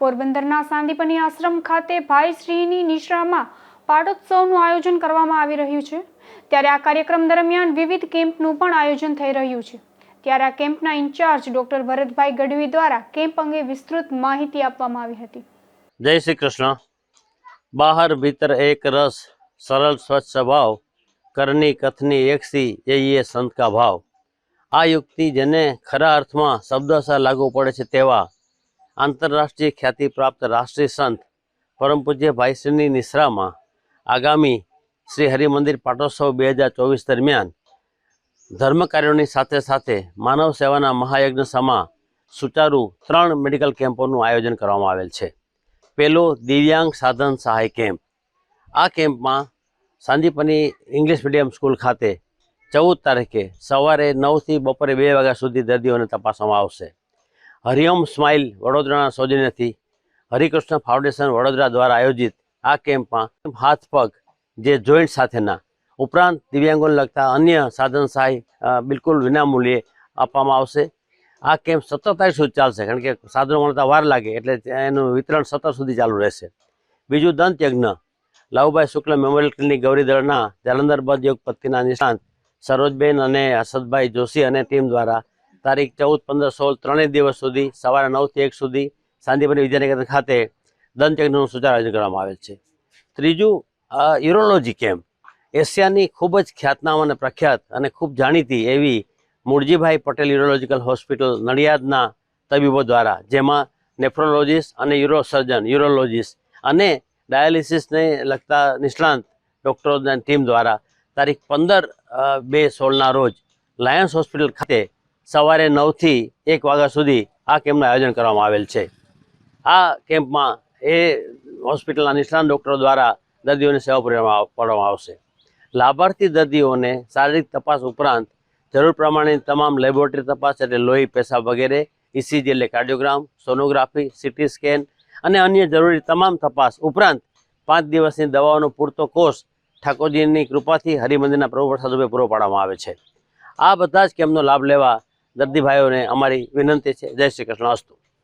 પોરબંદરના સાંદીપની આશ્રમ ખાતે ભાઈશ્રીની નિશ્રામાં પાટોત્સવનું આયોજન કરવામાં આવી રહ્યું છે. ત્યારે આ કાર્યક્રમ દરમિયાન વિવિધ કેમ્પનું પણ આયોજન થઈ રહ્યું છે. ત્યારે આ કેમ્પના ઇન્ચાર્જ ડોક્ટર ભરતભાઈ ગઢવી દ્વારા કેમ્પ અંગે વિસ્તૃત માહિતી આપવામાં આવી હતી. જય શ્રી કૃષ્ણ. બહાર ભીતર એક રસ, સરળ સ્વચ્છ સ્વભાવ કરની કથની એકસી એ એ સંત કા ભાવ. આ યુક્તિ જેને ખરા અર્થમાં શબ્દશા લાગુ પડે છે તેવા આંતરરાષ્ટ્રીય ખ્યાતિ પ્રાપ્ત રાષ્ટ્રીય સંત પરમ પૂજ્ય ભાઈશ્રીની નિશ્રામાં આગામી શ્રી હરિમંદિર પાટોત્સવ બે હજાર ચોવીસ દરમિયાન ધર્મ કાર્યોની સાથે સાથે માનવ સેવાના મહાયજ્ઞ સમા સુચારુ ત્રણ મેડિકલ કેમ્પોનું આયોજન કરવામાં આવેલ છે. પેલો દિવ્યાંગ સાધન સહાય કેમ્પ. આ કેમ્પમાં સાંદીપની ઇંગ્લિશ મીડિયમ સ્કૂલ ખાતે ચૌદ તારીખે સવારે નવથી બપોરે બે વાગ્યા સુધી દર્દીઓને તપાસવામાં આવશે. હરિઓમ સ્માઇલ વડોદરાના સૌજન્યથી હરિકૃષ્ણ ફાઉન્ડેશન વડોદરા દ્વારા આયોજિત આ કેમ્પમાં હાથ પગ જે જોઈન્ટ સાથેના ઉપરાંત દિવ્યાંગોને લગતા અન્ય સાધન સહાય બિલકુલ વિનામૂલ્યે આપવામાં આવશે. આ કેમ્પ સતત તારીખ સુધી ચાલશે, કારણ કે સાધનો મળતા વાર લાગે એટલે એનું વિતરણ સતત સુધી ચાલુ રહેશે. બીજું દંત યજ્ઞ લાવુભાઈ શુક્લ મેમોરિયલ ક્લિનિક ગૌરીદળના જાલંધર બદ યોગ પત્નીના નિષ્ણાંત સરોજબેન અને હર્ષદભાઈ જોશી અને ટીમ દ્વારા તારીખ ચૌદ, પંદર, સોળ ત્રણેય દિવસ સુધી સવારે નવથી એક સુધી શાંતિપુરી વિદ્યાનગર ખાતે દંત યજ્ઞનું સુચાર આયોજન કરવામાં આવેલ છે. ત્રીજું યુરોલોજી કેમ્પ. એશિયાની ખૂબ જ ખ્યાતનામ અને પ્રખ્યાત અને ખૂબ જાણીતી એવી મૂળજીભાઈ પટેલ યુરોલોજીકલ હોસ્પિટલ નડિયાદના તબીબો દ્વારા, જેમાં નેફ્રોલોજીસ્ટ અને યુરોસર્જન, યુરોલોજીસ્ટ અને ડાયાલિસિસને લગતા નિષ્ણાંત ડૉક્ટરોની ટીમ દ્વારા તારીખ પંદર બે, સોળના રોજ લાયન્સ હોસ્પિટલ ખાતે સવારે નવથી એક વાગ્યા સુધી આ કેમ્પનું આયોજન કરવામાં આવેલ છે. આ કેમ્પમાં એ હોસ્પિટલના નિષ્ણાંત ડૉક્ટરો દ્વારા દર્દીઓને સેવા પૂરવામાં પાડવામાં આવશે. લાભાર્થી દર્દીઓને શારીરિક તપાસ ઉપરાંત જરૂર પ્રમાણે તમામ લેબોરેટરી તપાસ એટલે લોહી, પેશાબ વગેરે, ઇસીજી એટલે કાર્ડિયોગ્રામ, સોનોગ્રાફી, સીટી સ્કેન અને અન્ય જરૂરી તમામ તપાસ ઉપરાંત પાંચ દિવસની દવાઓનો પૂરતો કોર્સ ઠાકોરજીની કૃપાથી હરિમંદિરના પ્રભુ પ્રસાદ રૂપે પૂરો પાડવામાં આવે છે. આ બધા જ કેમ્પનો લાભ લેવા દર્દી ભાઈઓને અમારી વિનંતી છે. જય શ્રી કૃષ્ણ. અસ્તુ.